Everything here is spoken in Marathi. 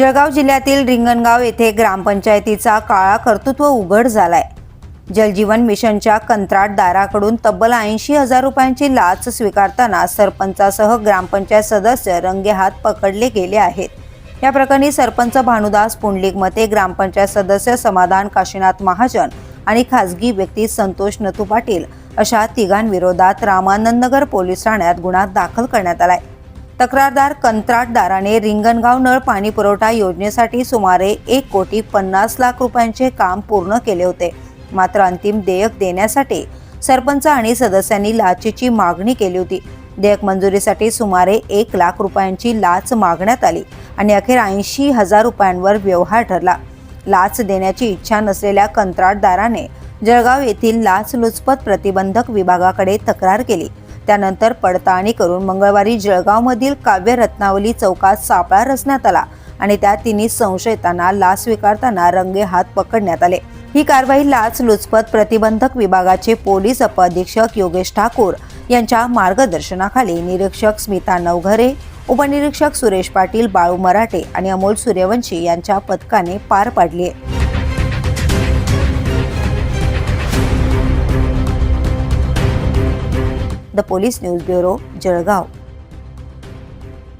जळगाव जिल्ह्यातील रिंगणगाव येथे ग्रामपंचायतीचा काळा कर्तृत्व उघड झालाय. जलजीवन मिशनच्या कंत्राटदाराकडून तब्बल ऐंशी हजार रुपयांची लाच स्वीकारताना सरपंचासह ग्रामपंचायत सदस्य रंगेहात पकडले गेले आहेत. या प्रकरणी सरपंच भानुदास पुंडलिक मते ग्रामपंचायत सदस्य समाधान काशीनाथ महाजन आणि खासगी व्यक्ती संतोष नथू पाटील अशा तिघांविरोधात रामानंदनगर पोलीस ठाण्यात गुन्हा दाखल करण्यात आलाय. तक्रारदार कंत्राटदाराने रिंगणगाव नळ पाणी पुरवठा योजनेसाठी सुमारे एक कोटी पन्नास लाख रुपयांचे काम पूर्ण केले होते. मात्र अंतिम देयक देण्यासाठी सरपंच आणि सदस्यांनी लाचेची मागणी केली होती. देयक मंजुरीसाठी सुमारे एक लाख रुपयांची लाच मागण्यात आली आणि अखेर ऐंशी हजार रुपयांवर व्यवहार ठरला. लाच देण्याची इच्छा नसलेल्या कंत्राटदाराने जळगाव येथील लाचलुचपत प्रतिबंधक विभागाकडे तक्रार केली. त्यानंतर पडताळणी करून मंगळवारी जळगावमधील काव्य रत्नावली चौकात सापळा रचण्यात आला आणि त्या तिन्ही संशयितांना लाच स्वीकारताना रंगे हात पकडण्यात आले. ही कारवाई लाच लुचपत प्रतिबंधक विभागाचे पोलीस उपअधीक्षक योगेश ठाकूर यांच्या मार्गदर्शनाखाली निरीक्षक स्मिता नवघरे उपनिरीक्षक सुरेश पाटील बाळू मराठे आणि अमोल सूर्यवंशी यांच्या पथकाने पार पाडली आहे. The police news bureau Jalgaon.